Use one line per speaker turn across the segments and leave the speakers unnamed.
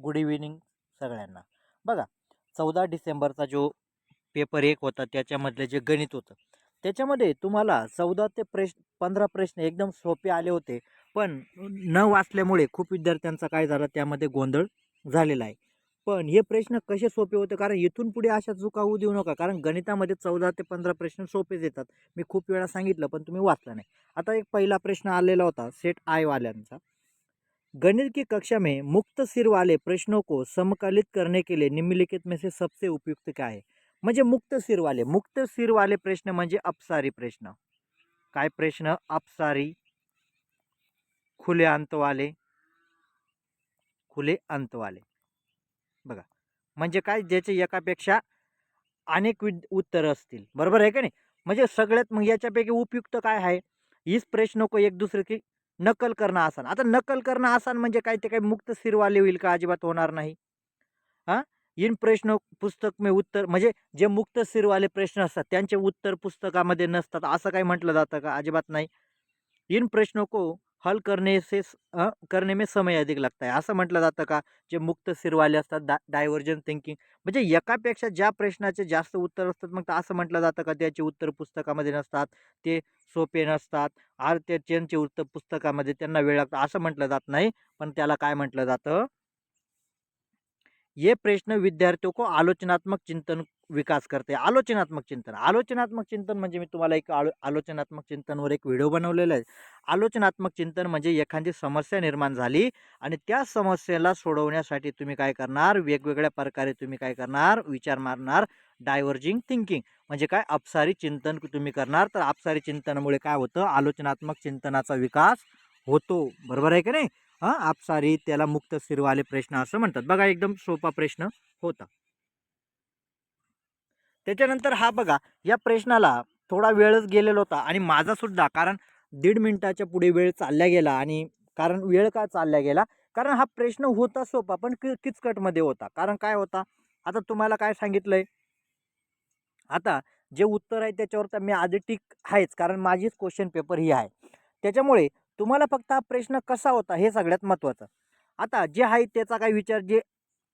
Good evening सगळ्यांना. बघा चौदा डिसेंबरचा जो पेपर एक होता त्याच्यामधले जे गणित होतं त्याच्यामध्ये तुम्हाला चौदा ते प्रश्न पंधरा प्रश्न एकदम सोपे आले होते पण न वाचल्यामुळे खूप विद्यार्थ्यांचा काय झाला त्यामध्ये गोंधळ झालेला आहे. पण हे प्रश्न कसे सोपे होते कारण इथून पुढे अशा चुका होऊ देऊ नका कारण गणितामध्ये चौदा ते पंधरा प्रश्न सोपेच येतात मी खूप वेळा सांगितलं पण तुम्ही वाचला नाही. आता एक पहिला प्रश्न आलेला होता सेट आयवाल्यांचा गणित की कक्षा में मुक्त सिर वाले प्रश्नों को समकालित करने के लिए निम्नलिखित में से सबसे उपयुक्त क्या है? म्हणजे मुक्त सिर वाले मुक्त सिर वाले प्रश्न म्हणजे अपसारी प्रश्न. काय प्रश्न? अपसारी खुले अंतवाले खुले अंतवाले बघा म्हणजे काय? ज्याचे एकापेक्षा अनेक विद उत्तर असतील. बरोबर आहे का नाही? म्हणजे सगळ्यात मग याच्यापैकी उपयुक्त काय आहे? हीच प्रश्न को एक दुसरे की नकल करणं आसान. आता नकल करणं आसान म्हणजे काय? ते काही मुक्त स्थिरवाले होईल का? अजिबात होणार नाही. हां? इन प्रश्न पुस्तक मे उत्तर म्हणजे जे मुक्त स्थिरवाले प्रश्न असतात त्यांचे उत्तर पुस्तकामध्ये नसतात. असं काही म्हटलं जातं का? अजिबात नाही. इन प्रश्नों को हल करने से स- में समय अधिक लागत आहे असं म्हटलं जातं का? जे मुक्त सिरवाले असतात डा डायव्हर्जन थिंकिंग म्हणजे एकापेक्षा ज्या प्रश्नाचे जास्त उत्तर असतात मग असं म्हटलं जातं का? त्याचे उत्तर पुस्तकामध्ये नसतात. ते सोपे नसतात. आर ते त्यांचे उत्तर पुस्तकामध्ये त्यांना वेळ लागतो. असं म्हटलं जात नाही. पण त्याला काय म्हटलं जातं? ये प्रश्न विद्यार्थियों को आलोचनात्मक चिंतन विकास करते. आलोचनात्मक चिंतन. आलोचनात्मक चिंतन म्हणजे मी तुम्हाला एक आलो आलोचनात्मक चिंतनवर एक व्हिडिओ बनवलेला आहे. आलोचनात्मक चिंतन म्हणजे एखादी समस्या निर्माण झाली आणि त्या समस्येला सोडवण्यासाठी तुम्ही काय करणार? वेगवेगळ्या प्रकारे तुम्ही काय करणार? विचार मारणार. डायव्हर्जिंग थिंकिंग म्हणजे काय? अपसारी चिंतन तुम्ही करणार. तर अपसारी चिंतनामुळे काय होतं? आलोचनात्मक चिंतनाचा विकास होतो. बरोबर आहे का नाही? हां अपसारी त्याला मुक्त सिरवाले प्रश्न असं म्हणतात. बघा एकदम सोपा प्रश्न होता. त्याच्यानंतर हा बघा या प्रश्नाला थोडा वेळच गेलेला होता आणि माझा सुद्धा कारण दीड मिनटाच्या पुढे वेळ चालल्या गेला आणि कारण वेळ का चालल्या गेला? कारण हा प्रश्न होता सोपा पण कि किचकटमध्ये होता. कारण काय होता? आता तुम्हाला काय सांगितलंय? आता जे उत्तर आहे त्याच्यावर तर मी आधी टिक आहेच कारण माझीच क्वेश्चन पेपर ही आहे. त्याच्यामुळे तुम्हाला फक्त हा प्रश्न कसा होता हे सगळ्यात महत्त्वाचं. आता जे आहे त्याचा काय विचार जे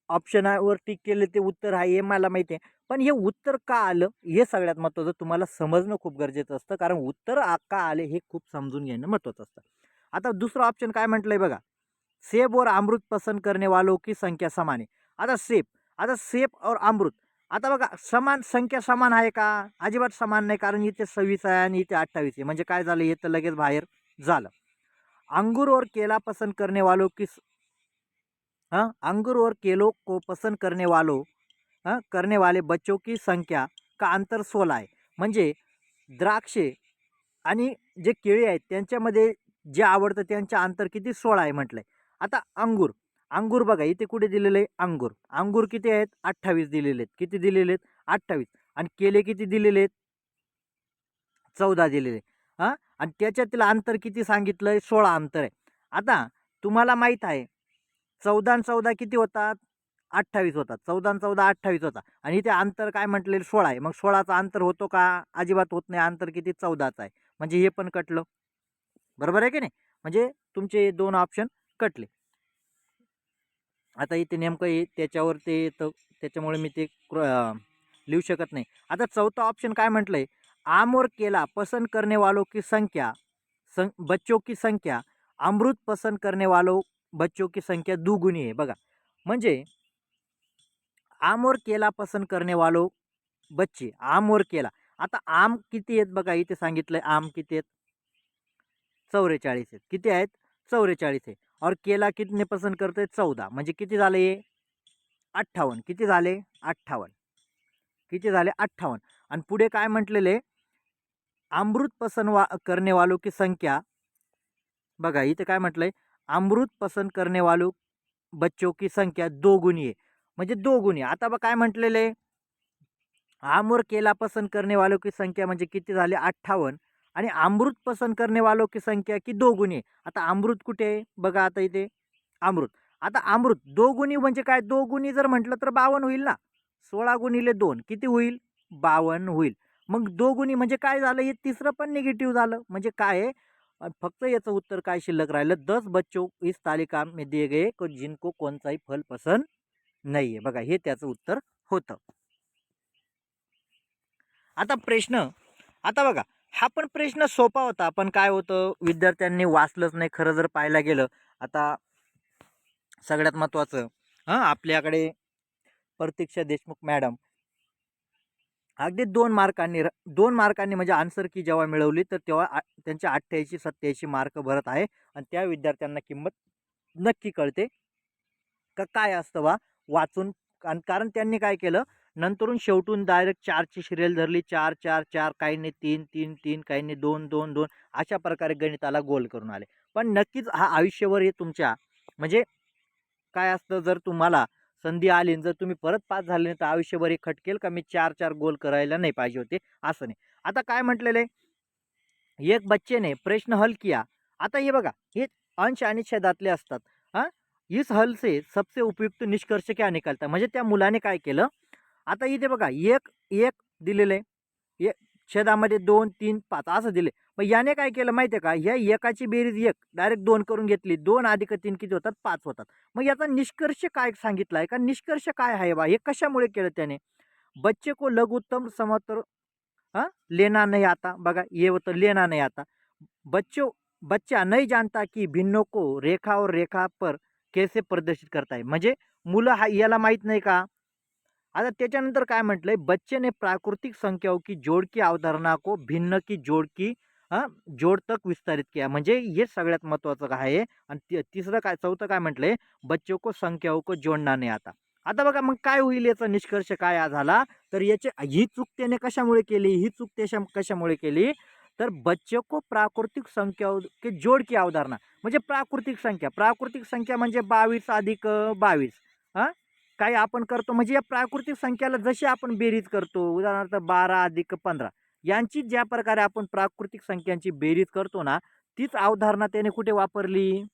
ऑप्शनावर टिक केले ते उत्तर आहे हे मला माहिती आहे. पण हे उत्तर का आलं हे सगळ्यात महत्त्वाचं. तुम्हाला समजणं खूप गरजेचं असतं कारण उत्तर का आले हे खूप समजून घेणं महत्त्वाचं असतं. आता दुसरं ऑप्शन काय म्हटलं आहे बघा? सेब और अमृत पसंत करणे वालो की संख्या समान आहे? आता सेब आता सेब और अमृत. आता बघा समान संख्या समान आहे का? अजिबात समान नाही कारण इथे सव्वीस आहे आणि इथे अठ्ठावीस आहे. म्हणजे काय झालं? हे तर लगेच बाहेर झालं. अंगूर और केला पसंत करणे वालो की हाँ अंगूर और केलों को पसंद करने वालों हाँ करने वाले बच्चों की संख्या का अंतर सोळा आहे म्हणजे द्राक्षे आणि जे केळी आहेत त्यांच्यामध्ये जे आवडतं त्यांच्या अंतर किती? सोळा आहे म्हटलं आहे आता अंगूर अंगूर बघा इथे कुठे दिलेलं आहे? अंगूर. अंगूर किती आहेत? अठ्ठावीस दिलेले आहेत. किती दिलेले आहेत? अठ्ठावीस. आणि केले किती दिलेले आहेत? चौदा दिलेले. हां आणि त्याच्यातील अंतर किती सांगितलं आहे सोळा अंतर आहे. आता तुम्हाला माहीत आहे चौदा चौदा किती होतात? अठ्ठावीस होतात. चौदा चौदा अठ्ठावीस होता. आणि इथे अंतर काय म्हटलेलं? सोळा आहे. मग सोळाचा अंतर होतो का? अजिबात होत नाही. अंतर किती? चौदाचं आहे. म्हणजे हे पण कटलं. बरोबर आहे की नाही? म्हणजे तुमचे दोन ऑप्शन कटले. आता इथे नेमकं हे त्याच्यावर ते येतं. त्याच्यामुळे मी ते क्र- लिहू शकत नाही. आता चौथा ऑप्शन काय म्हटलं आहे आमोर केला पसंद करने वालों की संख्या सं बच्चों की संख्या अमृत पसंद करने वालों बच्चों की संख्या दुगुनी आहे. बघा म्हणजे आम और केला पसंत करणेवालो बच्चे आम और केला. आता आम किती आहेत बघा इथे सांगितलंय आम किती आहेत? चौवेचाळीस आहेत. किती आहेत? चौवेचाळीस आहे. और केला कितने पसंत करते चौदा. म्हणजे किती झाले हे? अठ्ठावन्न. किती झाले? अठ्ठावन्न. किती झाले? अठ्ठावन्न. आणि पुढे काय म्हटलेले? अमृत पसंत वा करने की संख्या बघा इथे काय म्हटलंय? अमृत पसंद करने वालों बच्चों की संख्या दोगुनी आहे. म्हणजे दोगुनी आता बघ काय म्हटलेले आहे? और केला पसंद करने वालों की संख्या म्हणजे किती झाली? अठ्ठावन्न. आणि अमृत पसंद करने वालों की संख्या की दोगुनी आहे. आता अमृत कुठे आहे? बघा आता इथे. अमृत. आता अमृत दोगुनी म्हणजे काय? दोगुनी जर म्हटलं तर बावन्न होईल ना? सोळा गुणिले दोन किती होईल? बावन्न होईल. मग दोगुणी म्हणजे काय झालं? हे तिसरं पण निगेटिव्ह झालं. म्हणजे काय आहे? फक्त याचं उत्तर काय शिल्लक राहिलं? दस बच्चों इस तालिका मे दिए गए को जिनको कोणताही फल पसंत नाही आहे बघा हे त्याचं उत्तर होतं. आता प्रश्न आता बघा हा पण प्रश्न सोपा होता. पण काय होतं? विद्यार्थ्यांनी वाचलंच नाही. खरं जर पाहायला गेलं आता सगळ्यात महत्त्वाचं हां आपल्याकडे प्रतीक्षा देशमुख मॅडम अगदी दोन मार्कांनी र- दोन मार्कांनी म्हणजे आन्सर की जेव्हा मिळवली तर तेव्हा आ- त्यांचे अठ्ठ्याऐंशी सत्त्याऐंशी मार्क भरत आहे आणि त्या विद्यार्थ्यांना किंमत नक्की कळते. का काय असतं वा वाचून कारण कारण त्यांनी काय केलं? नंतरून शेवटून डायरेक्ट चारची सिरियल धरली चार चार चार काहींनी तीन तीन तीन काहींनी दोन दोन दोन अशा प्रकारे गणिताला गोल करून आले. पण नक्कीच हा आयुष्यभर हे तुमच्या म्हणजे काय असतं जर तुम्हाला संधी आली जर तुम्ही परत पास झाले नाही तर आयुष्यभर हे खटकेल का? मी चार चार गोल करायला नाही पाहिजे होते. असं नाही. आता काय म्हटलेलं आहे? एक बच्चेने प्रश्न हल किया. आता हे बघा हे अंश आणि छेदातले असतात. हां? इस हल से सबसे उपयुक्त निष्कर्ष क्या निकालता? म्हणजे त्या मुलाने काय केलं? आता इथे बघा एक एक दिलेलं आहे. छेदामध्ये दोन तीन पाच असं दिले. मग याने काय केलं माहिती आहे का? ह्या एकाची बेरीज एक डायरेक्ट दोन करून घेतली. दोन अधिक तीन किती होतात? पाच होतात. मग याचा निष्कर्ष काय सांगितला आहे का निष्कर्ष काय आहे बा? हे कशामुळे केलं त्याने? बच्चे को लघुत्तम समत्र हां लेना नहीं आता. बघा ये होतं लेना नहीं आता. बच्चों बच्चा नाही जानता की भिन्नों को रेखा और रेखा पर कैसे प्रदर्शित करता है. म्हणजे मुलं हा याला माहीत नाही का? आता त्याच्यानंतर काय म्हटलंय? बच्चे ने प्राकृतिक संख्याओं की जोड़ की अवधारणा को भिन्न की जोड़ की हां जोड तक विस्तारित किया म्हणजे हे सगळ्यात महत्त्वाचं काय आहे. आणि तिसरं काय चौथं काय म्हटलंय? बच्चों को संख्याओं को जोडणार नाही आता. आता बघा मग काय होईल याचा निष्कर्ष काय झाला तर याचे ही चूक त्याने कशामुळे केली? ही चूक त्याच्या कशामुळे केली? तर बच्चों को प्राकृतिक संख्या के जोड की अवधारणा. म्हणजे प्राकृतिक संख्या. प्राकृतिक संख्या म्हणजे बावीस अधिक बावीस. हां? काही आपण करतो म्हणजे या प्राकृतिक संख्याला जशी आपण बेरीज करतो उदाहरणार्थ बारा अधिक पंधरा यांची ज्या प्रकारे आपण प्राकृतिक संख्यांची बेरीज करतो ना तीच अवधारणा त्याने कुठे वापरली?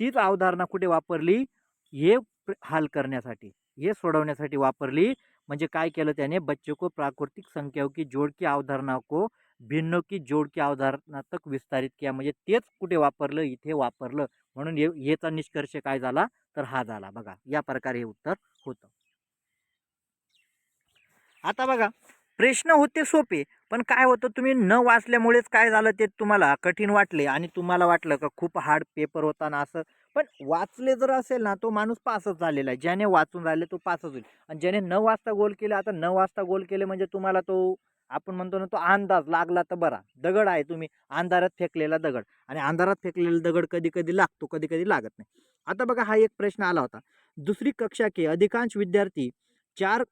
तीच अवधारणा कुठे वापरली? हे प्र- करण्यासाठी हे सोडवण्यासाठी वापरली. म्हणजे काय केलं त्याने? बच्चों को प्राकृतिक संख्याओं की जोड की अवधारणा को भिन्नों की जोड की अवधारणा तक विस्तारित किया. म्हणजे तेच कुठे वापरलं? इथे वापरलं. म्हणून हे याचा निष्कर्ष काय झाला? तर हा झाला. बघा या प्रकारे हे उत्तर होतं. आता बघा प्रश्न होते सोपे पण काय होतं तुम्ही न वाचल्यामुळेच काय झालं ते तुम्हाला कठीण वाटले आणि तुम्हाला वाटलं का खूप हार्ड पेपर होता ना असं. पण वाचले जर असेल ना तो माणूस पासच झालेला आहे. ज्याने वाचून राहिले तो पासच होईल. आणि ज्याने न वाजता गोल केले आता न वाजता गोल केले म्हणजे तुम्हाला तो आपण म्हणतो ना तो अंदाज लागला तर बरा. दगड आहे तुम्ही अंधारात फेकलेला दगड. आणि अंधारात फेकलेला दगड कधी कधी लागतो कधी कधी लागत नाही. आता बघा हा एक प्रश्न आला होता. दूसरी कक्षा के अधिकांश विद्यार्थी चार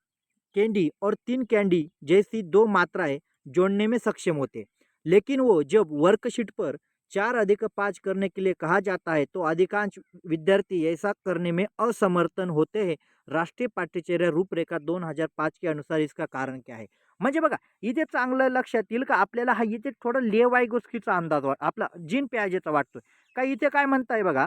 कैंडी और तीन कैंडी जैसी दो मात्राएं जोड़ने में सक्षम होते। लेकिन वो जब वर्कशीट पर चार अधिक पाँच करने के लिए कहा जाता है तो अधिकांश विद्यार्थी ऐसा करने में असमर्थन होते हैं। राष्ट्रीय पाठ्यचर्या रूपरेखा दोन हजार पाच के अनुसार इसका कारण क्या है? म्हणजे बघा इथे चांगलं लक्षात येईल का? आपल्याला हा इथे थोडं लेवाय गोष्टीचा अंदाज वाट आपला जीन प्याजेचा वाटतोय. का इथे काय म्हणताय बघा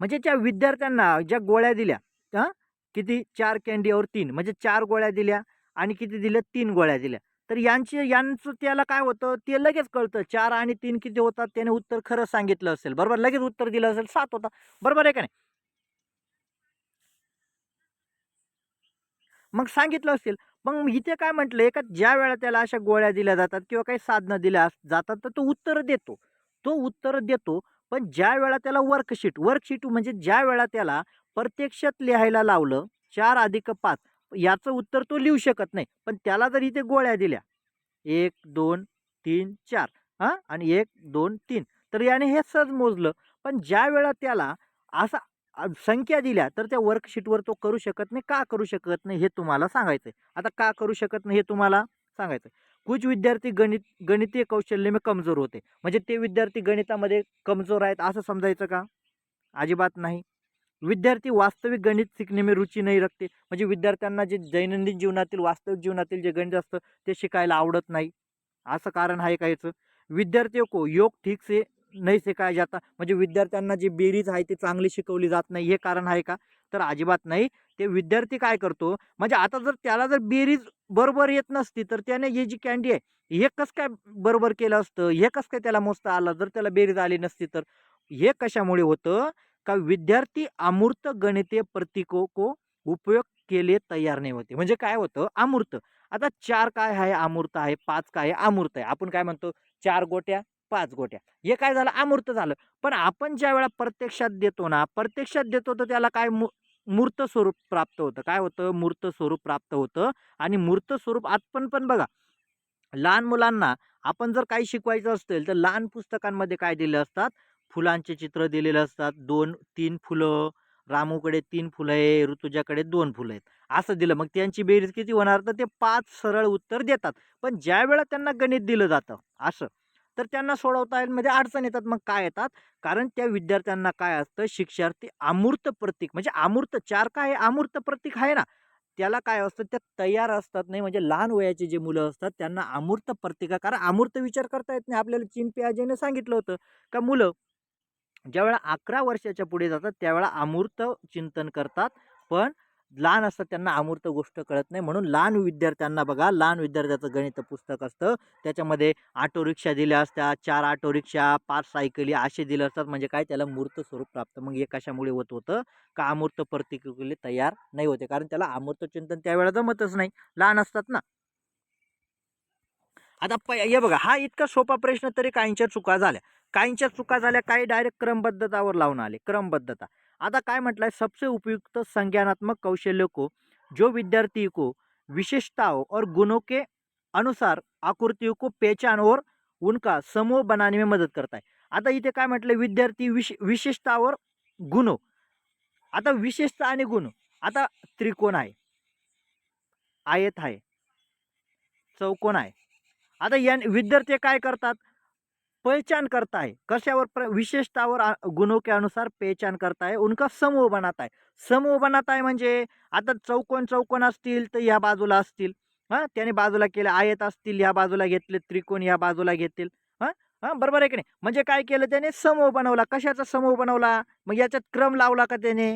म्हणजे ज्या विद्यार्थ्यांना ज्या गोळ्या दिल्या हां? किती? चार कॅन्डीवर तीन. म्हणजे चार गोळ्या दिल्या आणि किती दिल्या तीन गोळ्या दिल्या. तर यांची यांचं त्याला काय होतं? ते लगेच कळतं. चार आणि तीन किती होतात? त्याने उत्तर खरं सांगितलं असेल. बरोबर? लगेच उत्तर दिलं असेल. सात होता. बरोबर आहे का नाही? मग सांगितलं असेल. मग इथे काय म्हटलं? का ज्या वेळा त्याला अशा गोळ्या दिल्या जातात किंवा काही साधनं दिल्या जातात तर तो उत्तर देतो. तो उत्तर देतो. पण ज्या वेळा त्याला वर्कशीट वर्कशीट म्हणजे ज्या वेळा त्याला प्रत्यक्षात लिहायला लावलं चार अधिक पाच याचं उत्तर तो लिहू शकत नाही. पण त्याला जर इथे गोळ्या दिल्या एक दोन तीन चार हां? आणि एक दोन तीन तर याने हे सहज मोजलं. पण ज्या वेळा त्याला असा संख्या दिल्या तर त्या वर्कशीटवर तो करू शकत नाही. का करू शकत नाही हे तुम्हाला सांगायचं आहे आता का करू शकत नाही हे तुम्हाला सांगायचं आहे कुछ विद्यार्थी गणित गणितीय कौशल्य में कमजोर होते. म्हणजे ते विद्यार्थी गणितामध्ये कमजोर आहेत असं समजायचं का? अजिबात नाही. विद्यार्थी वास्तविक गणित शिकणे में रुची नाही रखते. म्हणजे विद्यार्थ्यांना जे दैनंदिन जीवनातील वास्तविक जीवनातील जे गणित असतं ते शिकायला आवडत नाही. असं कारण आहे का याचं? विद्यार्थी को योग ठीक से नाही शिकाय जाता. म्हणजे विद्यार्थ्यांना जी बेरीज आहे ती चांगली शिकवली जात नाही. हे कारण आहे का? तर अजिबात नाही. ते विद्यार्थी काय करतो म्हणजे आता जर त्याला जर बेरीज बरोबर येत नसती तर त्याने ही जी कॅन्डी आहे हे कसं काय बरोबर केलं असतं? हे कसं काय त्याला मोजता आलं? जर त्याला बेरीज आली नसती तर हे कशामुळे होतं? का विद्यार्थी अमूर्त गणितीय प्रतिको को उपयोग केले तयार नाही होते. म्हणजे काय होतं? अमूर्त. आता चार काय आहे? अमूर्त आहे पाच काय आहे? अमूर्त आहे. आपण काय म्हणतो? चार गोट्या पाच गोट्या. हे काय झालं? अमूर्त झालं. पण आपण ज्या वेळा प्रत्यक्षात देतो ना प्रत्यक्षात देतो तर त्याला काय मू मूर्त स्वरूप प्राप्त होतं. काय होतं? मूर्त स्वरूप प्राप्त होतं. आणि मूर्त स्वरूप आपण पण बघा लहान मुलांना आपण जर काही शिकवायचं असेल तर लहान पुस्तकांमध्ये काय दिले असतात? फुलांचे चित्र दिलेले असतात. दोन तीन फुलं रामूकडे तीन फुलं आहे ऋतुजाकडे दोन फुलं आहेत. असं दिलं मग त्यांची बेरीज किती होणार? तर ते पाच सरळ उत्तर देतात. पण ज्या वेळा त्यांना गणित दिलं जातं असं. तर त्यांना सोडवता येईल. म्हणजे अडचण येतात. मग काय येतात? कारण त्या विद्यार्थ्यांना काय असतं? शिक्षार्थी अमूर्त प्रतीक. म्हणजे अमूर्त चार काय अमूर्त प्रतीक आहे ना. त्याला काय असतं? त्या तयार असतात नाही. म्हणजे लहान वयाचे जे मुलं असतात त्यांना अमूर्त प्रतिका. कारण अमूर्त विचार करता येत नाही. आपल्याला चीन पियाजेने सांगितलं होतं. का मुलं ज्यावेळा अकरा वर्षाच्या पुढे जातात त्यावेळा अमूर्त चिंतन करतात. पण लहान असतात त्यांना अमूर्त गोष्ट कळत नाही. म्हणून लहान विद्यार्थ्यांना बघा लहान विद्यार्थ्याचं गणित पुस्तक असतं. त्याच्यामध्ये ऑटो रिक्षा दिल्या असतात चार ऑटो रिक्षा पाच सायकली असे दिले असतात. म्हणजे काय? त्याला मूर्त स्वरूप प्राप्त. मग हे कशामुळे होत होतं? का अमूर्त प्रतिक्रिया तयार नाही होते? कारण त्याला अमूर्त चिंतन त्यावेळेला जमतच नाही. लहान असतात ना. आता प हे बघा हा इतका सोपा प्रश्न तरी काहींच्या चुका झाल्या. काहींच्या चुका झाल्या काही डायरेक्ट क्रमबद्धतावर लावून आले. क्रमबद्धता. आता काय म्हटलंय? सबसे उपयुक्त संज्ञानात्मक कौशल्य को जो विद्यार्थी को विशेषताओं और गुणों के अनुसार आकृतियों को पहचान और उनका समूह बनाने में मदत करता है। आता इथे काय म्हटलंय? विद्यार्थी विश विशेषतावर गुणो. आता विशेषता आणि गुण. आता त्रिकोण आहे. आयत आहे. चौकोन आहे. आता या विद्यार्थी काय करतात? पहचान करता है कशावर प्र विशेषतावर गुणों के अनुसार पहचान करता है उनका समूह बनाता है समूह बनाता है म्हणजे आता चौकोन चौकोन असतील तर ह्या बाजूला असतील. हां त्याने बाजूला केले आयत असतील ह्या बाजूला घेतले त्रिकोण ह्या बाजूला घेतील. हां हां बरोबर आहे की नाही? म्हणजे काय केलं त्याने? समूह बनवला. कशाचा समूह बनवला? मग याच्यात क्रम लावला का त्याने?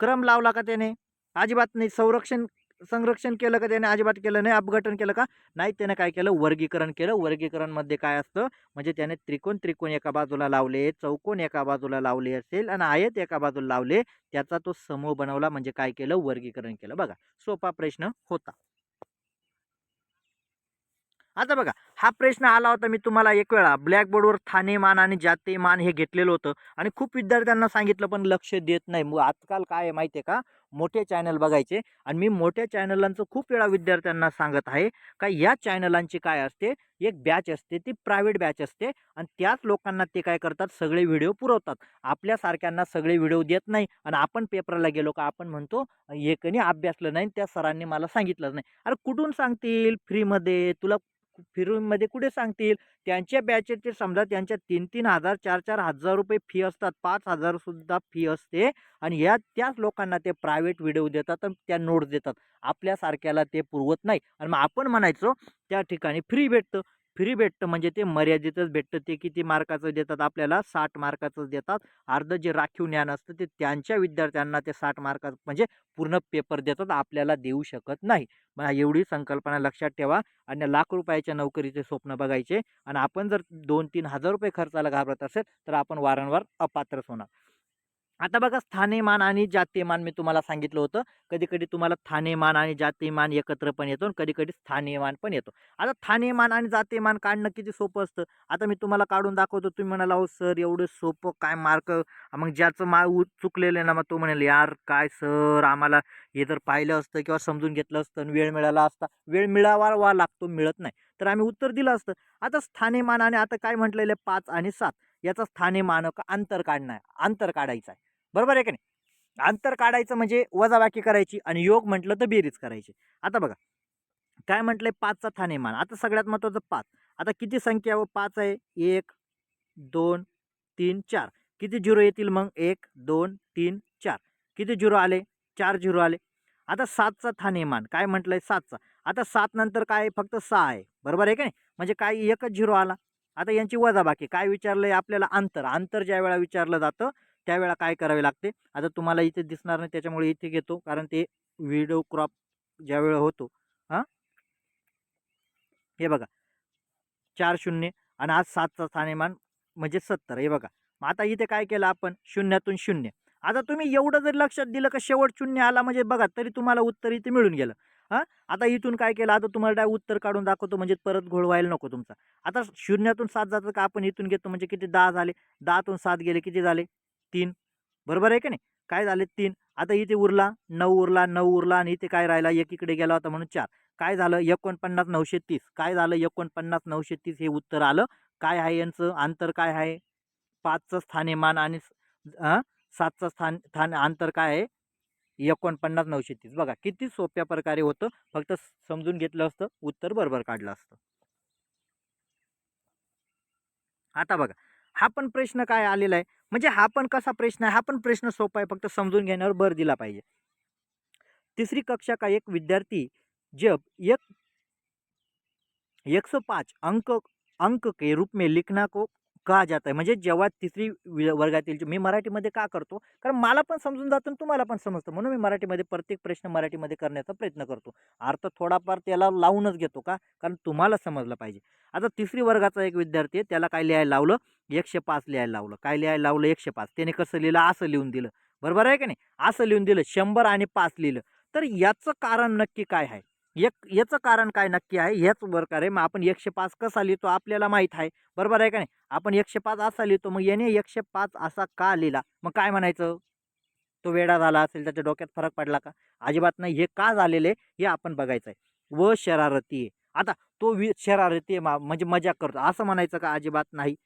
क्रम लावला का त्याने? अजिबात नाही. संरक्षण संरक्षण केलं का त्याने? अजिबात केलं नाही. अपघटन केलं का? नाही त्याने काय केलं? वर्गीकरण केलं. वर्गीकरणमध्ये काय असतं? म्हणजे त्याने त्रिकोण त्रिकोण एका बाजूला लावले चौकोन एका बाजूला लावले असेल आणि आयत एका बाजूला लावले त्याचा तो समूह बनवला म्हणजे काय केलं? वर्गीकरण केलं. बघा सोपा प्रश्न होता. आता बघा हा प्रश्न आला होता मी तुम्हाला एक वेळा. ब्लॅकबोर्डवर ठाणेमान आणि जातीमान हे घेतलेलं होतं आणि खूप विद्यार्थ्यांना सांगितलं पण लक्ष देत नाही. मग आजकाल काय आहे माहिती आहे का? मोठे चॅनल बघायचे. आणि मी मोठ्या चॅनलांचं खूप वेळा विद्यार्थ्यांना सांगत आहे का या चॅनलांची काय असते? एक बॅच असते ती प्रायव्हेट बॅच असते. आणि त्याच लोकांना ते काय करतात? सगळे व्हिडिओ पुरवतात. आपल्यासारख्यांना सगळे व्हिडिओ देत नाही. आणि आपण पेपरला गेलो का आपण म्हणतो एकने अभ्यासलं नाही त्या सरांनी मला सांगितलं नाही. अरे कुठून सांगतील? फ्रीमध्ये? तुला फ्रीमध्ये कुठे सांगतील? त्यांच्या बॅचचे समजा त्यांच्या तीन तीन हजार चार चार हजार रुपये फी असतात. पाच हजार सुद्धा फी असते. आणि ह्या त्याच लोकांना ते प्रायव्हेट व्हिडिओ देतात आणि त्या नोट्स देतात. आपल्यासारख्याला ते पुरवत नाही. आणि मग आपण म्हणायचो त्या ठिकाणी फ्री भेटतं. फ्री भेटतं म्हणजे ते मर्यादितच भेटतं. ते किती मार्काचं देतात आपल्याला? साठ मार्काचं देतात. अर्ध जे राखीव ज्ञान असतं ते त्यांच्या विद्यार्थ्यांना ते साठ मार्काचं म्हणजे पूर्ण पेपर देतात आपल्याला देऊ शकत नाही. मग एवढी संकल्पना लक्षात ठेवा आणि लाख रुपयाच्या नोकरीचे स्वप्न बघायचे आणि आपण जर दोन तीन हजार रुपये खर्चाला घाबरत असेल तर आपण वारंवार अपात्रच होणार. आता बघा स्थानेमान आणि जातीयमान मी तुम्हाला सांगितलं होतं. कधी कधी तुम्हाला स्थानिमान आणि जातीयमान एकत्र पण येतो आणि कधी कधी स्थानियमान पण येतो. आता स्थानियमान आणि जातीयमान काढणं किती सोपं असतं? आता मी तुम्हाला काढून दाखवतो. तुम्ही म्हणाला हो सर एवढं सोपं काय मार्क? मग ज्याचं मा चुकलेलं आहे ना मग तो म्हणेल यार काय सर आम्हाला हे जर पाहिलं असतं किंवा समजून घेतलं असतं आणि वेळ मिळाला असता. वेळ मिळावा वा लागतो मिळत नाही. तर आम्ही उत्तर दिलं असतं. आता स्थानेमान आणि आता काय म्हटलेलं आहे? पाच आणि सात. याचा स्थाने मानक अंतर काढणं आहे. अंतर काढायचं आहे. बरोबर आहे का नाही? अंतर काढायचं म्हणजे वजाबाकी करायची आणि योग म्हटलं तर बेरीज करायची. आता बघा काय म्हटलंय? पाचचा थानेमान आता सगळ्यात महत्त्वाचं पाच. आता किती संख्या व पाच आहे? एक दोन तीन चार. किती झिरो येतील मग? एक दोन तीन चार. किती झिरो आले? चार झिरो आले. आता सातचा थानेमान काय म्हटलंय? सातचा. आता सात नंतर काय आहे? फक्त सहा आहे. बरोबर आहे का नाही? म्हणजे काय एकच झिरो आला? आता यांची वजाबाकी. काय विचारलंय? आपल्याला अंतर. अंतर ज्या वेळा विचारलं जातं त्यावेळा काय करावे लागते? आता तुम्हाला इथे दिसणार नाही त्याच्यामुळे इथे घेतो. कारण ते व्हिडिओ क्रॉप ज्या होतो हां? हे बघा. चार शून्य आणि आज सातचा स्थानिमान म्हणजे सत्तर. हे बघा. मग आता इथे काय केलं आपण? शून्यातून शून्य. आता तुम्ही एवढं जरी लक्षात दिलं का शेवट शून्य आला म्हणजे बघा तरी तुम्हाला उत्तर इथे मिळून गेलं. हां? आता इथून काय केलं? आता तुम्हाला काय उत्तर काढून दाखवतो म्हणजे परत घोळ व्हायला नको तुमचा. आता शून्यातून सात जातं का आपण इथून घेतो? म्हणजे किती दहा झाले? दहातून सात गेले किती झाले? तीन. बरोबर आहे का नाही? काय झाले तीन? आता इथे उरला नऊ उरला नऊ उरला आणि इथे काय राहिला? एक इकडे गेला होता म्हणून चार. काय झालं? एकोणपन्नास नऊशे तीस. काय झालं? एकोणपन्नास नऊशे तीस हे उत्तर आलं. काय आहे यांचं? अंतर काय आहे? पाचचं स्थानिमान आणि सातचं स्थान स्थान अंतर काय आहे? एकोणपन्नास नऊशे तीस. बघा किती सोप्या प्रकारे होतं. फक्त समजून घेतलं असतं. उत्तर बरोबर काढलं असतं. आता बघा. हा पण प्रश्न काय आलेला आहे? म्हणजे हा पण कसा प्रश्न आहे? हा पण प्रश्न सोपा आहे फक्त समजून घेण्यावर भर दिला पाहिजे. तिसरी कक्षा का एक विद्यार्थी जब एक एक सौ पाँच अंक अंक के रूप में लिखना को का जात आहे? म्हणजे जेव्हा तिसरी वर्गातील मी मराठीमध्ये का करतो? कारण मला पण समजून जातं आणि तुम्हाला पण समजतं. म्हणून मी मराठीमध्ये प्रत्येक प्रश्न मराठीमध्ये करण्याचा प्रयत्न करतो. अर्थ थोडाफार त्याला लावूनच घेतो का? कारण तुम्हाला समजलं पाहिजे. आता तिसरी वर्गाचा एक विद्यार्थी आहे त्याला काय लिहायला लावलं? एकशे पाच लिहायला लावलं. काय लिहायला लावलं? एकशे पाच. त्याने कसं लिहिलं? असं लिहून दिलं. बरोबर आहे का नाही? असं लिहून दिलं. शंभर आणि पाच लिहिलं. तर याचं कारण नक्की काय आहे? एक याचं कारण काय नक्की आहे? हेच प्रकारे मग आपण एकशे पाच कसा लिहितो? आपल्याला माहीत आहे. बरोबर आहे का नाही? आपण एकशे पाच असा लिहितो मग याने एकशे पाच असा का लिहिला? मग काय म्हणायचं? तो वेडा झाला असेल त्याच्या डोक्यात फरक पडला का? अजिबात नाही. हे का झालेले? हे आपण बघायचं आहे. व शरारती आहे. आता तो वि शरारती आहे मा- म्हणजे मजा करतो. असं म्हणायचं का? अजिबात नाही.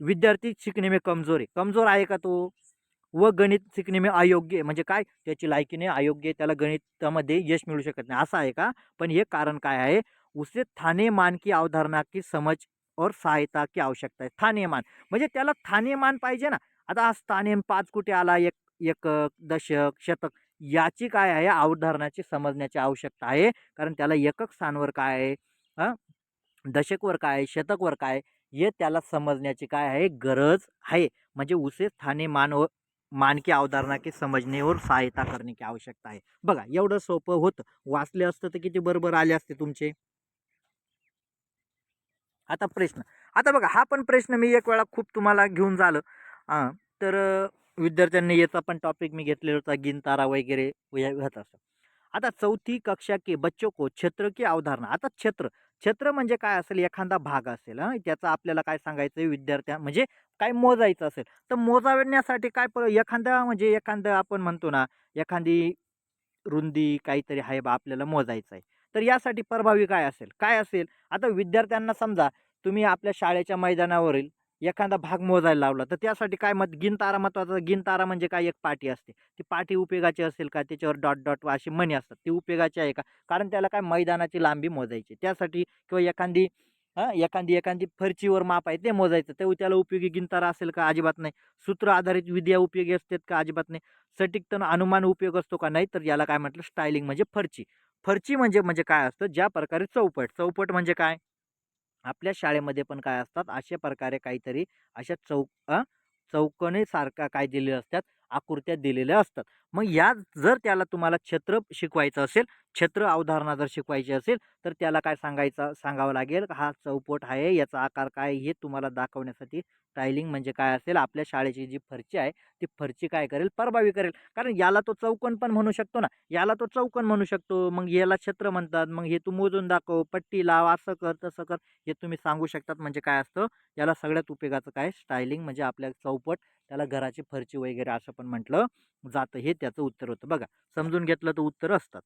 विद्यार्थी शिकणे मी कमजोर आहे. कमजोर आहे का तो? व गणित शिकणे मी अयोग्य म्हणजे काय? त्याची लायकी नाही अयोग्य त्याला गणितामध्ये यश मिळू शकत नाही. असं आहे का? पण हे कारण काय आहे? उसे थाने मान की अवधारणा की समझ और सहायता की आवश्यकता आहे. थानेमान म्हणजे त्याला थानेमान पाहिजे ना. आता हा स्थानेन पाच कुठे आला? एक एकक दशक शतक. याची काय आहे? अवधारणाची समजण्याची आवश्यकता आहे. कारण त्याला एकक स्थानवर काय आहे? दशकवर काय आहे? शतकवर काय हे त्याला समजण्याची काय आहे? गरज आहे. म्हणजे उसे स्थाने मान हो मानकी अवधारणा की समजणे और सहायता करणे की आवश्यकता आहे. बघा एवढं सोपं होतं. वाचले असतं तर किती बरोबर आले असते तुमचे? आता प्रश्न. आता बघा हा पण प्रश्न मी एक वेळा खूप तुम्हाला घेऊन झालं. तर विद्यार्थ्यांनी याचा पण टॉपिक मी घेतलेला होता गिनतारा वगैरे होत असं आता चौथी कक्षा के बच्चों को क्षेत्र की अवधारणा. आता क्षेत्र. क्षेत्र म्हणजे काय असेल? एखादा भाग असेल हां. त्याचा आपल्याला काय सांगायचं विद्यार्थ्या म्हणजे काय मोजायचं असेल. तर मोजावण्यासाठी काय प एखादा म्हणजे एखादं आपण म्हणतो ना एखादी रुंदी काहीतरी आहे बा आपल्याला मोजायचं आहे तर यासाठी प्रभावी काय असेल? काय असेल? आता विद्यार्थ्यांना समजा तुम्ही आपल्या शाळेच्या मैदानावरील एखादा भाग मोजायला लावला तर त्यासाठी काय मत गिनतारा महत्त्वाचा गिनतारा म्हणजे काय? एक पाटी असते. ती पाटी उपयोगाची असेल का? त्याच्यावर डॉट डॉट अशी मणी असतात. ती उपयोगाची आहे का? कारण त्याला काय? मैदानाची लांबी मोजायची. त्यासाठी किंवा एखादी हां एखादी एखादी फरचीवर माप आहे ते मोजायचं. ते त्याला उपयोगी गिनतारा असेल का? अजिबात नाही. सूत्र आधारित विद्या उपयोगी असतात का? अजिबात नाही. सटीकतन अनुमान उपयोग असतो का? नाही तर याला काय म्हटलं? स्टायलिंग म्हणजे फरची. फरची म्हणजे म्हणजे काय असतं? ज्या प्रकारे चौपट. चौपट म्हणजे काय? आपल्या शाळेमध्ये पण काय असतात अशा प्रकारे काहीतरी अशा चौक चौकणीसारखा काय दिलेले असतात आकृत्या दिलेल्या असतात. मग या जर त्याला तुम्हाला छत्र शिकवायचं असेल छत्र अवधारणा जर शिकवायची असेल तर त्याला काय सांगायचं सांगावं लागेल हा चौपट आहे याचा आकार काय हे तुम्हाला दाखवण्यासाठी स्टायलिंग म्हणजे काय असेल आपल्या शाळेची जी फरची आहे ती फरची काय करेल प्रभावी करेल. कारण याला तो चौकन पण म्हणू शकतो ना. याला तो चौकन म्हणू शकतो. मग याला छत्र म्हणतात. मग हे तू मोजून दाखव पट्टी लाव असं कर तसं कर. हे तुम्ही सांगू शकतात म्हणजे काय असतं याला सगळ्यात उपयोगाचं काय? स्टायलिंग म्हणजे आपल्या चौपट त्याला घराची फरची वगैरे असं पण म्हटलं जातं. हे त्याचं उत्तर होतं. बघा समजून घेतलं तर उत्तर असतात.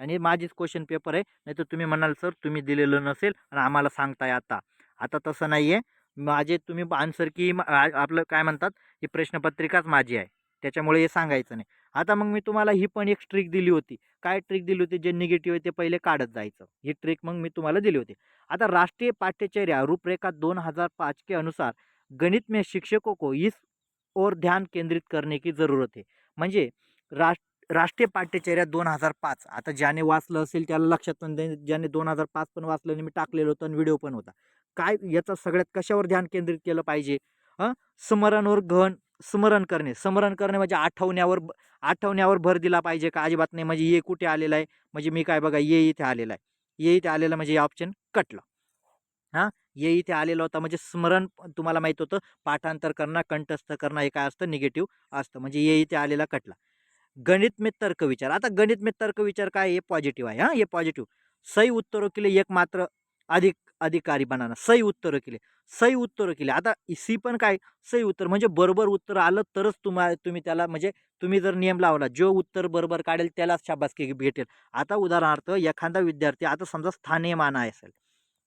आणि माझीच क्वेश्चन पेपर आहे. नाही तर तुम्ही म्हणाल सर तुम्ही दिलेलं नसेल आणि आम्हाला सांगताय आता. आता तसं नाही आहे माझे तुम्ही आन्सर की आपलं काय म्हणतात ही प्रश्नपत्रिकाच माझी आहे. त्याच्यामुळे हे सांगायचं नाही. आता मग मी तुम्हाला ही पण एक ट्रिक दिली होती. काय ट्रिक दिली होती? जे निगेटिव्ह आहे ते पहिले काढत जायचं. ही ट्रिक मग मी तुम्हाला दिली होती. आता राष्ट्रीय पाठ्यचर्या रूपरेखा दोन हजार पाच के अनुसार गणित में शिक्षकों को इस और ध्यान केंद्रित करने की ज़रूरत है. म्हणजे राष्ट्र राष्ट्रीय पाठ्यचर्या दोन हजार पाच. आता ज्याने वाचलं असेल त्याला लक्षात पण दे- ज्याने दोन हजार पाच पण वाचलं आणि मी टाकलेलं होतं आणि व्हिडिओ पण होता. काय याचा सगळ्यात कशावर ध्यान केंद्रित केलं पाहिजे? हां? स्मरणवर गहन स्मरण करणे. स्मरण करणे म्हणजे आठवण्यावर आठवण्यावर भर दिला पाहिजे का? अजिबात नाही. म्हणजे ये कुठे आलेला आहे? म्हणजे मी काय बघा ये इथे आलेला आहे. ये इथे आलेला म्हणजे हे ऑप्शन कटलं. हां? ये इथे आलेला होता म्हणजे स्मरण तुम्हाला माहीत होतं. पाठांतर करणं कंठस्थ करणं हे काय असतं? निगेटिव्ह असतं. म्हणजे ये इथे आलेला कटला. गणित तर्क विचार. आता गणित तर्क विचार काय? हे पॉझिटिव्ह आहे. हां? हे पॉझिटिव्ह. सही उत्तरों के लिए एक मात्र अधिक अधिकारी बनाना सही उत्तरं केले. सही उत्तरं केले. आता सी पण काय? सही उत्तर म्हणजे बरोबर उत्तर आलं तरच तुम्हा तुम्ही त्याला म्हणजे तुम्ही जर नियम लावला जो उत्तर बरोबर काढेल त्यालाच शाबासकी भेटेल. आता उदाहरणार्थ एखादा विद्यार्थी आता समजा स्थानीय माना असेल.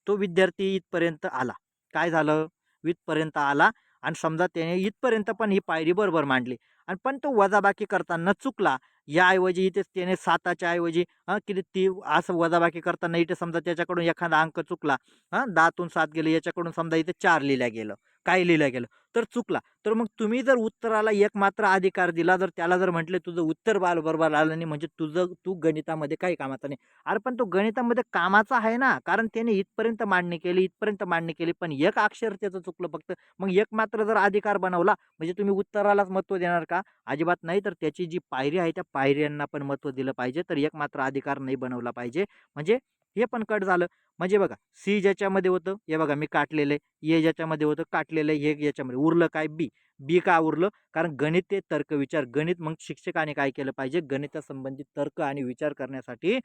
तो विद्यार्थी इथपर्यंत आला. काय झालं? इथपर्यंत आला आणि समजा त्याने इथपर्यंत पण ही पायरी बरोबर मांडली. आणि पण तो वजाबाकी करताना चुकला याऐवजी इथेच त्याने साताच्या ऐवजी हां किती ती असं वजाबाकी करताना इथे समजा त्याच्याकडून एखादा अंक चुकला हां दहातून सात गेले याच्याकडून समजा इथे चार लिहिल्या गेलं. काय लिहिलं गेलं? तर चुकला. तर मग तुम्ही जर उत्तराला एक मात्र अधिकार दिला जर त्याला जर म्हटले तुझं उत्तर बाल बरोबर आलं नाही म्हणजे तुझं तू गणितामध्ये काही कामाचा नाही. अरे पण तो गणितामध्ये कामाचा आहे ना. कारण त्याने इथपर्यंत मांडणी केली इथपर्यंत मांडणी केली पण एक अक्षर त्याचं चुकलं फक्त. मग एक मात्र जर अधिकार बनवला म्हणजे तुम्ही उत्तरालाच महत्त्व देणार का? अजिबात नाही. तर त्याची जी पायरी आहे त्या पायऱ्यांना पण महत्त्व दिलं पाहिजे. तर एक मात्र अधिकार नाही बनवला पाहिजे. म्हणजे हे पण कट झालं. म्हणजे बघा सी ज्याच्यामध्ये होतं हे बघा मी काटलेलं आहे. ए ज्याच्यामध्ये होतं काटलेलं आहे. हे याच्यामध्ये उरलं काय? बी. बी का उरलं? कारण गणित ते तर्क विचार. गणित मग शिक्षकाने काय केलं पाहिजे? गणितासंबंधित तर्क आणि विचार करण्यासाठी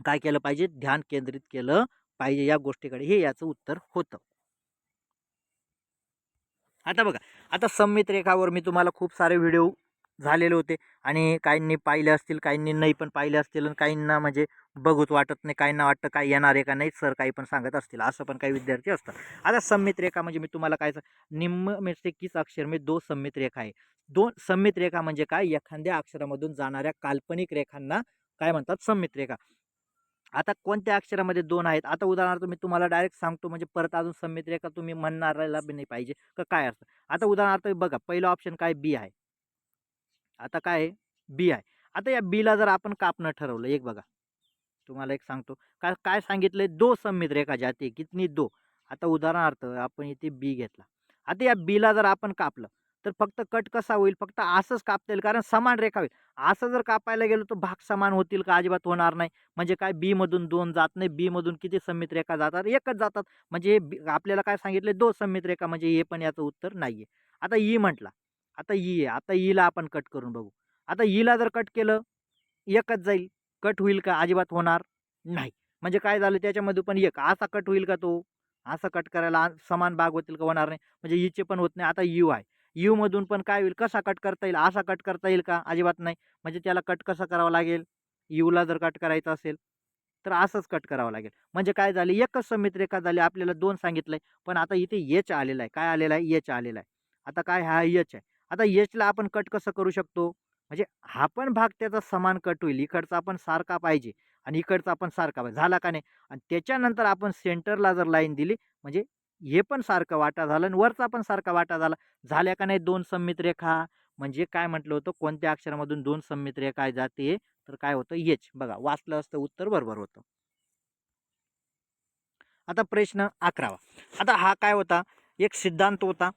काय केलं पाहिजे? ध्यान केंद्रित केलं पाहिजे या गोष्टीकडे. हे याचं उत्तर होतं. आता बघा आता सममित रेखावर मी तुम्हाला खूप सारे व्हिडिओ झालेले होते. आणि काहींनी पाहिले असतील काहींनी नाही पण पाहिले असतील आणि काहींना म्हणजे बघूत वाटत नाही काहींना वाटतं काय येणार आहे का नाही सर काही पण सांगत असतील. असं पण काही विद्यार्थी असतात. आता संमित रेखा म्हणजे मी तुम्हाला काय निम्म निम्न में किस अक्षर मी दो संमित रेखा आहे. दोन संमित रेखा म्हणजे काय? एखाद्या अक्षरामधून जाणाऱ्या काल्पनिक रेखांना काय म्हणतात? संमित रेखा. आता कोणत्या अक्षरामध्ये दोन आहेत? आता उदाहरणार्थ मी तुम्हाला डायरेक्ट सांगतो म्हणजे परत अजून संमित रेखा तुम्ही म्हणणाऱ्याला बी नाही पाहिजे. का काय असतं आता उदाहरणार्थ बघा पहिलं ऑप्शन काय? बी आहे. आता काय आहे? बी आहे. आता या बीला जर आपण कापणं ठरवलं एक बघा. तुम्हाला एक सांगतो. काय काय आहे दो संमित रेखा जाते कितनी दो. आता उदाहरणार्थ आपण इथे बी घेतला. आता या बीला जर आपण कापलं तर फक्त कट कसा होईल? फक्त असंच कापता येईल कारण समान रेखा होईल. असं जर कापायला गेलो तर भाग समान होतील का? अजिबात होणार नाही. म्हणजे काय? बीमधून दोन जात नाही. बीमधून किती संमित रेखा जातात एकच जातात. म्हणजे हे आपल्याला काय सांगितले दो संमित रेखा म्हणजे हे पण याचं उत्तर नाहीये. आता ई म्हटला. आता ई आहे आता ईला आपण कट करून बघू. आता ईला जर कट केलं एकच जाईल. कट होईल का? अजिबात होणार नाही. म्हणजे काय झालं त्याच्यामध्ये पण एक. असा कट होईल का तो? असा कट करायला समान भाग होतील का? होणार नाही. म्हणजे ईचे पण होत नाही. आता यू आहे. यूमधून पण काय होईल? कसा कट करता येईल? असा कट करता येईल का? अजिबात नाही. म्हणजे त्याला कट कसा करावा लागेल? यूला जर कट करायचा असेल तर असंच कट करावं लागेल. म्हणजे काय झाले? एकच समित रेखा झाली. आपल्याला दोन सांगितलंय. पण आता इथे एच आलेला आहे. काय आलेला आहे? एच आलेला आहे. आता काय? हा एच आहे. आता एचला आपण कट कसं करू शकतो? म्हणजे हा पण भाग त्याचा समान कट होईल. इकडचा आपण सारखा पाहिजे आणि इकडचा आपण सारखा पाहिजे. झाला का नाही? आणि त्याच्यानंतर आपण सेंटरला जर लाईन दिली म्हणजे हे पण सारखं वाटा झालं आणि वरचा पण सारखा वाटा झाला. झाल्या का नाही दोन संमित रेखा? म्हणजे काय म्हटलं होतं? कोणत्या अक्षरामधून दोन संमित रेखा जाते? तर काय होतं? एच बघा वाचलं असतं उत्तर बरोबर होतं. आता प्रश्न अकरावा. आता हा काय होता? एक सिद्धांत होता.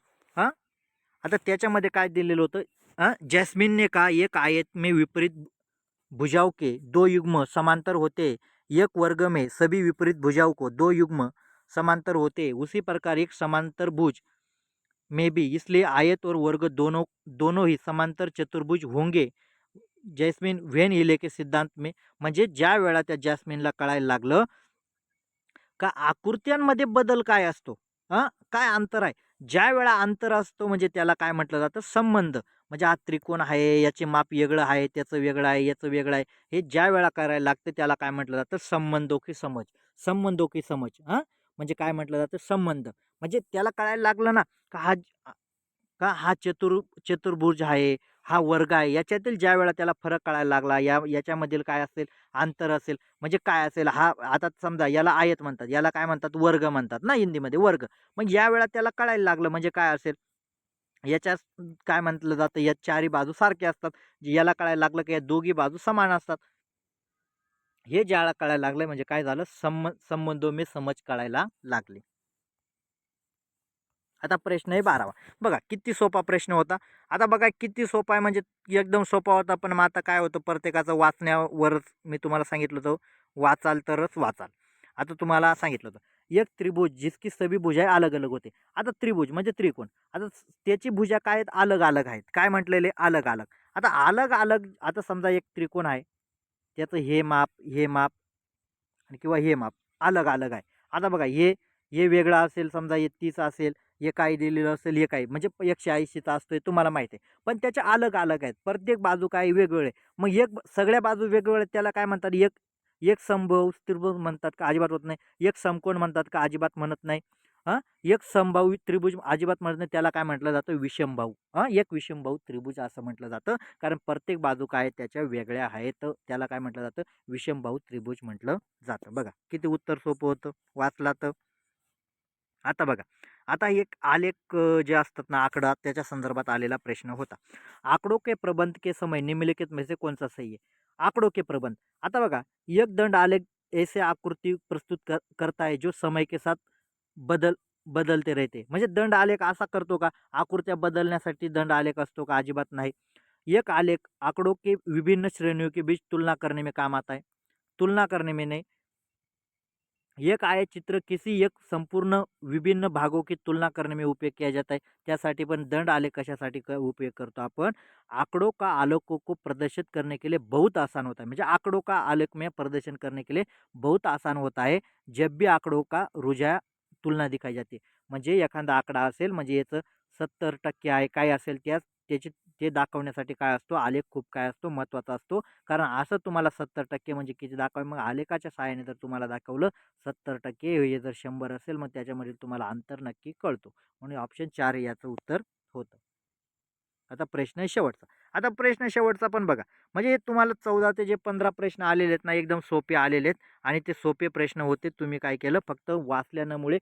आता त्याच्यामध्ये काय दिलेलं होतं? जॅस्मिनने का एक आयत मे विपरीत भुजावके के दो युग्म समांतर होते एक वर्ग में सभी विपरीत भुजाओं को दो युग्म समांतर होते उसी प्रकार एक समांतर भुज में भी इसलिए आयत और वर्ग दोनों दोनों ही समांतर चतुर्भुज होंगे। जैस्मिन व्हेन इले के सिद्धांत में म्हणजे ज्या वेळा त्या जॅस्मिनला कळायला लागलं का आकृत्यांमध्ये बदल काय असतो? हां काय अंतर आहे? ज्या वेळा अंतर असतो म्हणजे त्याला काय म्हटलं जातं? संबंध. म्हणजे हा त्रिकोण आहे याचे माप वेगळं आहे त्याचं वेगळं आहे याचं वेगळं आहे. हे ज्या वेळा करायला लागतं त्याला काय म्हटलं जातं? संबंधो की समज. संबंधो की समज हां? म्हणजे काय म्हटलं जातं? संबंध. म्हणजे त्याला कळायला लागलं ना का हा का हा चतुर चतुर्भुज आहे हा वर्ग आहे. याच्यातील ज्या वेळा त्याला फरक कळायला लागला या याच्यामधील काय असेल? अंतर असेल. म्हणजे काय असेल? हा आता समजा याला आयत म्हणतात. याला काय म्हणतात? वर्ग म्हणतात ना हिंदीमध्ये वर्ग. मग या वेळा त्याला कळायला लागलं म्हणजे काय असेल? याच्या काय म्हटलं जातं? या चारी बाजू सारख्या असतात. याला कळायला लागलं की या दोघी बाजू समान असतात. हे ज्याला कळायला लागलं म्हणजे काय झालं? संम संबंधो मी समज कळायला लागले. आता प्रश्न आहे बारावा. बघा किती सोपा प्रश्न होता. आता बघा किती सोपा आहे म्हणजे एकदम सोपा होता पण मग आता काय होतं प्रत्येकाचं वाचण्यावरच मी तुम्हाला सांगितलं होतं. वाचाल तरच वाचाल. आता तुम्हाला सांगितलं होतं. एक त्रिभुज जिसकी सभी भुजा अलग अलग होते. आता त्रिभुज म्हणजे त्रिकोण. आता त्याची भुजा काय आहेत? अलग अलग आहेत. काय म्हटलेले? अलग अलग आता अलग अलग आता समजा एक त्रिकोण आहे. त्याचं हे माप हे माप किंवा हे माप. अलग अलग आहे. आता बघा हे हे वेगळं असेल समजा हे तीस असेल हे काय दिलेलं असेल हे काय म्हणजे एकशे ऐंशीचा असतोय तुम्हाला माहिती आहे. पण त्याच्या अलग अलग आहेत. प्रत्येक बाजू काय वेगवेगळे मग एक सगळ्या बाजू वेगवेगळे त्याला काय म्हणतात? एक एक संभव त्रिभुज म्हणतात का? अजिबात होत नाही. एक समकोण म्हणतात का? अजिबात म्हणत नाही. हां? एक समभावी त्रिभुज अजिबात म्हणत नाही. त्याला काय म्हटलं जातं? विषमभाऊ हां? एक विषमभाऊ त्रिभुज असं म्हटलं जातं. कारण प्रत्येक बाजू काय त्याच्या वेगळ्या आहेत. त्याला काय म्हटलं जातं? विषमभाऊ त्रिभुज म्हटलं जातं. बघा किती उत्तर सोपं होतं. वाचला तर. आता बघा. आता एक आलेख जे असतात ना आकडा त्याच्या संदर्भात आलेला प्रश्न होता. आकडो के प्रबंध के समय निम्नलिखित में से सही आहे? आकडो के प्रबंध. आता बघा एक दंड आलेख ऐसे आकृती प्रस्तुत कर, करता है जो समय के साथ बदल बदलते रहते. म्हणजे दंड आलेख असा करतो का? आकृत्या बदलण्यासाठी दंड आलेख असतो का? अजिबात नाही. एक आलेख आंकड़ों के विभिन्न श्रेणियों के बीच तुलना करने में काम आता है. तुलना करने में नहीं. एक आय चित्र किसी एक संपूर्ण विभिन्न भागों की तुलना करने में उपयोग किया जाता है त्यासाठी पण दंड आलेख कशासाठी क- उपयोग करतो आपण? आंकड़ों का आलोकों को प्रदर्शित करने के लिए बहुत आसान होता है. म्हणजे आंकड़ों का आलेख में प्रदर्शन करने के लिए बहुत आसान होता है जब भी आंकड़ों का रुझा तुलना दिखाई जाते म्हणजे एखादा आकडा असेल म्हणजे याचं सत्तर टक्के आहे काय असेल त्यास त्याची ते दाखवण्यासाठी काय असतो आलेख खूप काय असतो महत्त्वाचा असतो. कारण असं तुम्हाला सत्तर टक्के म्हणजे किती दाखवाय मग आलेखाच्या सहाय्याने जर तुम्हाला दाखवलं सत्तर टक्के हे जर शंभर असेल मग त्याच्यामध्ये तुम्हाला अंतर नक्की कळतो. म्हणून ऑप्शन चार याचं उत्तर होतं. आता प्रश्न शेवटचा. आता प्रश्न शेवटचा पण बघा. म्हणजे हे तुम्हाला चौदा ते जे पंधरा प्रश्न आलेले आहेत ना एकदम सोपे आलेले आहेत. आणि ते सोपे प्रश्न होते तुम्ही काय केलं फक्त वाचल्यामुळे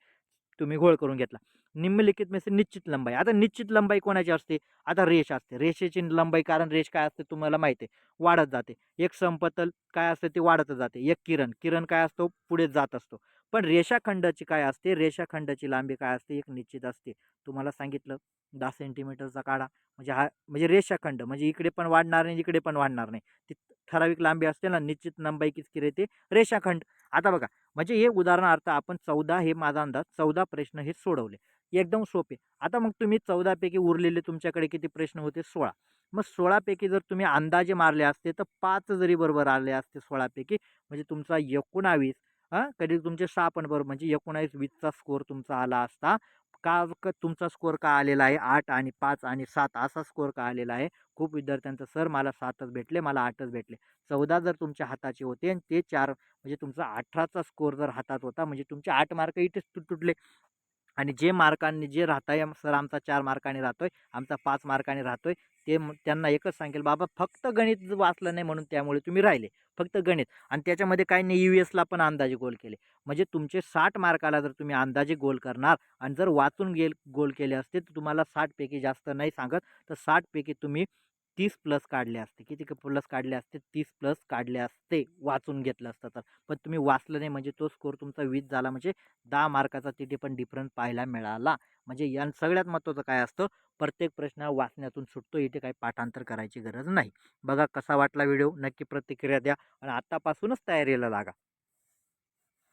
तुम्ही घोळ करून घेतला. निम्नलिखित मेसे निश्चित लंबाई. आता निश्चित लंबाई कोणाची असते? आता रेष असते. रेषेची लंबाई कारण रेष काय असते तुम्हाला माहिती आहे. वाढत जाते. एक संपतल काय असते? ते वाढतच जाते. एक किरण. किरण काय असतो? पुढे जात असतो. पण रेषाखंडाची काय असते? रेषाखंडाची लांबी काय असते? एक निश्चित असते. तुम्हाला सांगितलं दहा सेंटीमीटरचा काढा. म्हणजे हा म्हणजे रेषाखंड म्हणजे इकडे पण वाढणार नाही इकडे पण वाढणार नाही. ती ठराविक लांबी असते ना निश्चित लंबाई किती रेते रेषाखंड. आता बघा म्हणजे हे उदाहरणार्थ आपण चौदा हे माझा अंदाज चौदा प्रश्न हे सोडवले. एकदम सोपे. आता मग तुम्ही चौदापैकी उरलेले तुमच्याकडे किती प्रश्न होते? सोळा. मग सोळापैकी जर तुम्ही अंदाजे मारले असते तर पाच जरी बरोबर आले असते सोळापैकी म्हणजे तुमचा एकोणावीस हां कधी तुमचे सहा पण बरोबर म्हणजे एकोणावीस वीसचा स्कोअर तुमचा आला असता. का क तुमचा स्कोअर का आलेला आहे? आठ आणि पाच आणि सात असा स्कोअर का आलेला आहे? खूप विद्यार्थ्यांचं सर मला सातच भेटले मला आठच भेटले. चौदा जर तुमच्या हाताचे होते आणि ते चार म्हणजे तुमचा अठराचा स्कोअर जर हातात होता म्हणजे तुमचे आठ मार्क इथेच तुट तुटले. आणि जे मार्कांनी जे राहताय सर आमचा चार मार्काने आहे आमचा पाच मार्काने आहे ते त्यांना एकच सांगेल बाबा फक्त गणित वाचलं नाही म्हणून त्यामुळे तुम्ही राहिले. फक्त गणित. आणि त्याच्यामध्ये काही नाही यू एसला पण अंदाजे गोल केले. म्हणजे तुमचे साठ मार्काला जर तुम्ही अंदाजे गोल करणार आणि जर वाचून गेल गोल केले असते तर तुम्हाला साठपैकी जास्त नाही सांगत. तर साठपैकी तुम्ही तीस प्लस काढले असते. किती प्लस काढले असते? तीस प्लस काढले असते. वाचून घेतलं असतं तर. पण तुम्ही वाचलं नाही म्हणजे तो स्कोर तुमचा वीस झाला म्हणजे दहा मार्काचा तिथे पण डिफरन्स पाहायला मिळाला. म्हणजे या सगळ्यात महत्त्वाचं काय असतं? प्रत्येक प्रश्न वाचण्यातून सुटतो. इथे काही पाठांतर करायची गरज नाही. बघा कसा वाटला व्हिडिओ? नक्की प्रतिक्रिया द्या आणि आत्तापासूनच तयारीला लागा.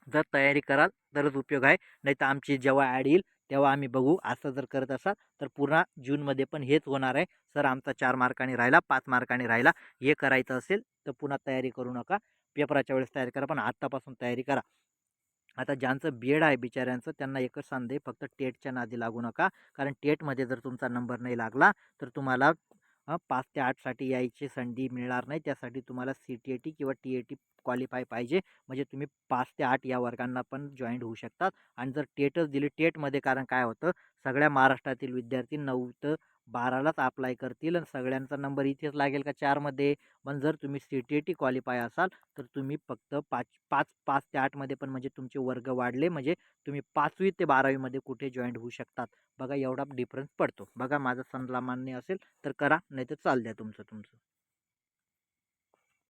जर तयारी कराल तरच उपयोग आहे. नाही तर आमची जेव्हा ॲड येईल तेव्हा आम्ही बघू. असं जर करत असाल तर पुन्हा जूनमध्ये पण हेच होणार आहे. सर आमचा चार मार्काने राहिला पाच मार्काने राहिला. हे करायचं असेल तर पुन्हा तयारी करू नका. पेपराच्या वेळेस तयारी करा पण आत्तापासून तयारी करा. आता ज्यांचं बी एड आहे बिचाऱ्यांचं त्यांना एकच सांगते फक्त टेटच्या नादी लागू नका. कारण टेटमध्ये जर तुमचा नंबर नाही लागला तर तुम्हाला पाच ते आठसाठी यायची संधी मिळणार नाही. त्यासाठी तुम्हाला सी टी ए टी किंवा टी ए टी क्वालिफाय पाहिजे. म्हणजे तुम्ही पाच ते आठ या वर्गांना पण जॉईंट होऊ शकतात. आणि जर टेटच दिली टेटमध्ये कारण काय होतं? सगळ्या महाराष्ट्रातील विद्यार्थी नऊ तर बारालाच अप्लाय करतील आणि सगळ्यांचा नंबर इथेच लागेल का चारमध्ये? पण जर तुम्ही C T A T qualify असाल तर तुम्ही फक्त पाच पाच पाच ते आठमध्ये पण म्हणजे तुमचे वर्ग वाढले म्हणजे तुम्ही पाचवी ते बारावीमध्ये कुठे जॉईंट होऊ शकतात. बघा एवढा डिफरन्स पडतो. बघा माझं सल्ला मान्य असेल तर करा नाही तर चाल द्या तुमचं तुमचं.